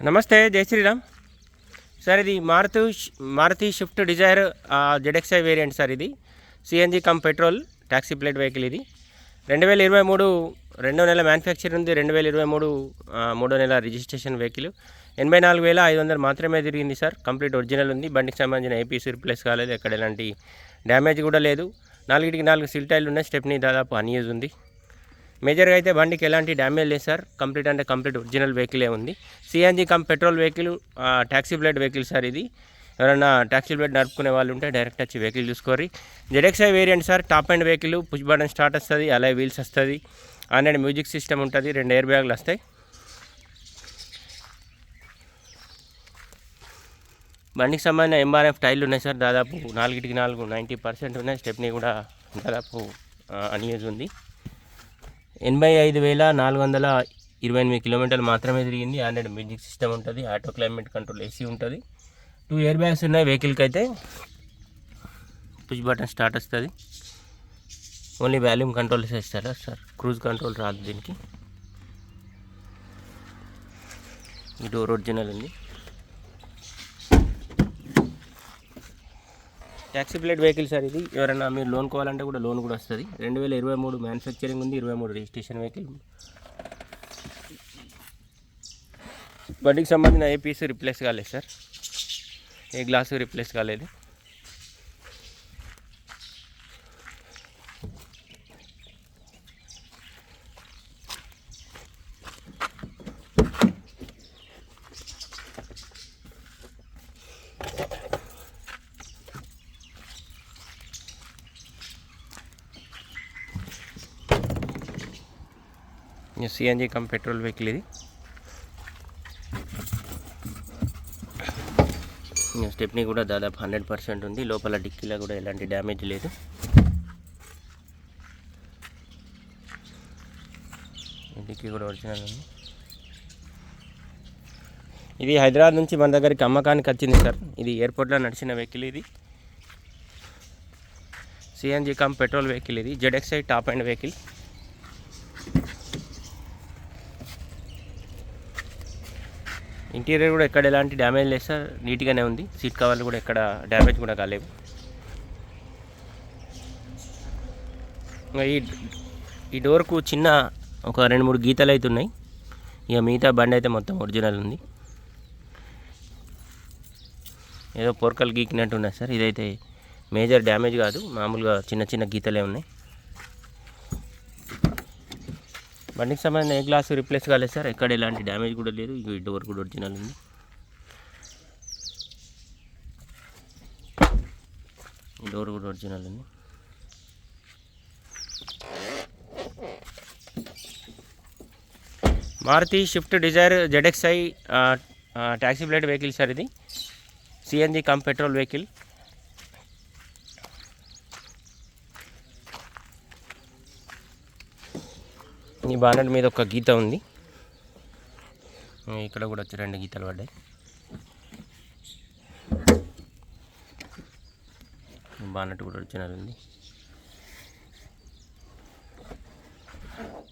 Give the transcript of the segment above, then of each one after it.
నమస్తే జై శ్రీరామ్. సార్ ఇది Maruti Maruti Swift Dzire ZXi variant sir ఇది. CNG cum petrol taxi plate vehicle ఇది. రెండు వేల ఇరవై మూడు రెండో నెల మ్యానుఫ్యాక్చర్ ఉంది. రెండు వేల ఇరవై మూడు మూడో నెల రిజిస్ట్రేషన్ వెహికల్. ఎనభై నాలుగు వేల ఐదు వందలు మాత్రమే తిరిగింది సార్. కంప్లీట్ ఒరిజినల్ ఉంది. బండికి సంబంధించిన ఏపీసీ రిప్లేస్ కాలేదు. ఎక్కడ ఎలాంటి డ్యామేజ్ కూడా లేదు. నాలుగిటికి నాలుగు సిల్ టైర్లు ఉన్నాయి. స్టెప్ని దాదాపు అన్యూజ్ ఉంది. మేజర్గా అయితే బండికి ఎలాంటి డ్యామేజ్ లేదు సార్. కంప్లీట్ అంటే కంప్లీట్ ఒరిజినల్ వెహికలే ఉంది. CNG cum petrol vehicle taxi plate vehicle sir ఇది. ఎవరైనా ట్యాక్సీ బ్లేడ్ నడుపుకునే వాళ్ళు ఉంటే డైరెక్ట్ వచ్చి vehicle చూసుకోరి ZXi variant sir top end vehicle push button start వస్తుంది అలాగే వీల్స్ వస్తుంది. అండ్ మ్యూజిక్ సిస్టమ్ ఉంటుంది రెండు ఎయిర్ బ్యాగులు వస్తాయి. బండికి సంబంధించిన ఎంఆర్ఎఫ్ టైర్లు ఉన్నాయి సార్. దాదాపు నాలుగిటికి నాలుగు నైంటీ పర్సెంట్ ఉన్నాయి. స్టెప్ని కూడా దాదాపు అన్యూజ్ ఉంది. ఎనభై ఐదు వేల నాలుగు వందల ఇరవై ఎనిమిది కిలోమీటర్లు మాత్రమే తిరిగింది. ఆండ్రాయిడ్ మ్యూజిక్ సిస్టమ్ ఉంటుంది ఆటో క్లైమేట్ కంట్రోల్ ఏసీ ఉంటుంది. టూ ఇయర్ బ్యాగ్స్ ఉన్నాయి వెహికల్కి అయితే పుష్ బటన్ స్టార్ట్ వస్తుంది. ఓన్లీ వాల్యూమ్ కంట్రోల్ ఇస్తారా సార్? క్రూజ్ కంట్రోల్ రాదు దీనికి. ఈ డోర్ ఒరిజినల్ ఉంది. ట్యాక్సీ ప్లేట్ వెహికల్ సార్ ఇది. ఎవరైనా మీరు లోన్ కావాలంటే కూడా లోన్ కూడా వస్తుంది. రెండు వేల ఇరవై మూడు మ్యానుఫ్యాక్చరింగ్ ఉంది ఇరవై మూడు రిజిస్ట్రేషన్ వెహికల్ బండికి సంబంధించిన ఏ పీస్ రిప్లేస్ కాలేదు సార్. ఏ గ్లాసు రిప్లేస్ కాలేదు. సిఎన్జి కమ్ పెట్రోల్ వెహికల్ ఇది. స్టెప్ని కూడా దాదాపు హండ్రెడ్ పర్సెంట్ ఉంది. లోపల డిక్కీలో కూడా ఎలాంటి డ్యామేజ్ లేదు. డిక్కీ కూడా ఒరిజినల్ ఉంది. ఇది హైదరాబాద్ నుంచి మన దగ్గరికి అమ్మకానికి వచ్చింది సార్. ఇది ఎయిర్పోర్ట్లో నడిచిన వెహికల్ ఇది. సిఎన్జి కమ్ పెట్రోల్ వెహికల్ ఇది. ZXi top end vehicle. Interior కూడా ఎక్కడ ఎలాంటి డ్యామేజ్ లేదు సార్. నీట్గానే ఉంది. సీట్ కవర్లు కూడా ఎక్కడ డ్యామేజ్ కూడా కాలేవు ఈ ఈ డోర్కు చిన్న ఒక రెండు మూడు గీతలు అయితే ఉన్నాయి. ఇక మిగతా బండి అయితే మొత్తం ఒరిజినల్ ఉంది. ఏదో పొరకలు గీకినట్టు ఉన్నాయి సార్. ఇదైతే మేజర్ డ్యామేజ్ కాదు. మామూలుగా చిన్న చిన్న గీతలే ఉన్నాయి. బండికి సంబంధించిన ఏ గ్లాస్ రిప్లేస్ కాలేదు సార్. ఎక్కడ ఎలాంటి డ్యామేజ్ కూడా లేదు. ఈ డోర్ కూడా ఒరిజినల్ ఉంది. ఈ డోర్ కూడా ఒరిజినల్ ఉంది. Maruti Swift Dzire ZXi taxi plate vehicle sir ఇది. సిఎన్జి కమ్ పెట్రోల్ వెహికల్ ఈ బానెట్ మీద ఒక గీత ఉంది. ఇక్కడ కూడా వచ్చి రెండు గీతలు పడ్డాయి. బానెట్ కూడా ఒరిజినల్ ఉంది.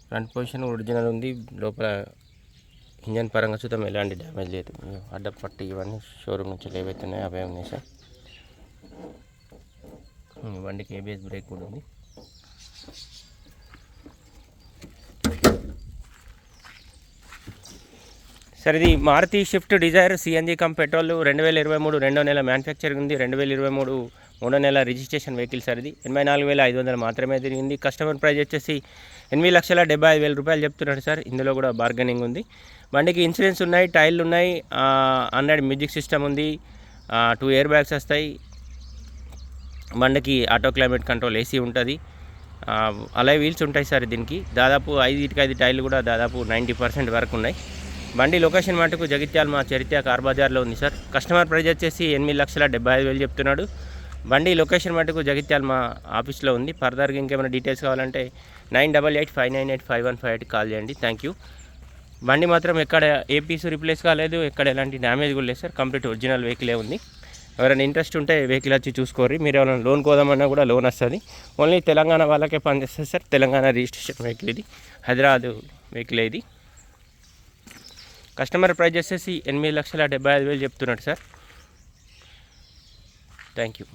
ఫ్రంట్ పొజిషన్ ఒరిజినల్ ఉంది. లోపల ఇంజన్ పరంగా చూద్దాం ఎలాంటి డ్యామేజ్ లేదు. అడ్డపట్టి ఇవన్నీ షోరూమ్ నుంచి ఏవైతే ఉన్నాయో అవే ఉన్నాయి సార్. బండికి ఏబిఎస్ బ్రేక్ కూడా ఉంది. సార్ ఇది Maruti Swift Dzire CNG cum petrol రెండు వేల ఇరవై మూడు రెండో నెల మ్యానుఫ్యాక్చరింగ్ ఉంది. రెండు వేల ఇరవై మూడు మూడో నెల రిజిస్ట్రేషన్ వెహికల్ సార్ ఇది. ఎనభై నాలుగు వేల ఐదు వందలు మాత్రమే తిరిగింది. కస్టమర్ ప్రైస్ వచ్చేసి ఎనిమిది లక్షల డెబ్బై ఐదు వేల రూపాయలు చెప్తున్నాడు సార్. ఇందులో కూడా బార్గెనింగ్ ఉంది. బండికి ఇన్సూరెన్స్ ఉన్నాయి టైర్లు ఉన్నాయి హండ్రెడ్ మ్యూజిక్ సిస్టమ్ ఉంది టూ ఇయర్ బ్యాగ్స్ వస్తాయి. బండికి ఆటో క్లైమేట్ కంట్రోల్ ఏసీ ఉంటుంది. అలా వీల్స్ ఉంటాయి సార్ దీనికి. దాదాపు ఐదుటికి ఐదు టైర్లు కూడా దాదాపు నైంటీ పర్సెంట్ వరకు ఉన్నాయి. బండి లొకేషన్ మటుకు జగిత్యాల మా చరిత్ర కార్ బజార్లో ఉంది సార్. కస్టమర్ ప్రైజ్ వచ్చేసి ఎనిమిది లక్షల డెబ్బై ఐదు వేలు చెప్తున్నాడు. బండి లొకేషన్ మటుకు జగిత్యాల మా ఆఫీస్లో ఉంది. ఫర్దర్గా ఇంకేమైనా డీటెయిల్స్ కావాలంటే nine double eight five nine eight five one five eight call చేయండి. Thank you. బండి మాత్రం ఎక్కడ ఏ పీస్ రిప్లేస్ కాలేదు ఎక్కడ ఎలాంటి డ్యామేజ్ కూడా లేదు సార్. కంప్లీట్ ఒరిజినల్ వెహికలే ఉంది. ఎవరైనా ఇంట్రెస్ట్ ఉంటే వెహికల్ వచ్చి చూసుకోరు మీరు ఎవరైనా లోన్ కోదామన్నా కూడా లోన్ వస్తుంది. ఓన్లీ తెలంగాణ వాళ్ళకే పనిచేస్తుంది సార్. తెలంగాణ రిజిస్ట్రేషన్ వెహికల్ ఇది. హైదరాబాద్ వెహికల్ ఇది. కస్టమర్ ప్రైస్ వచ్చేసి ఎనిమిది లక్షల డెబ్బై ఐదు వేలు చెప్తున్నాడు సార్. Thank you.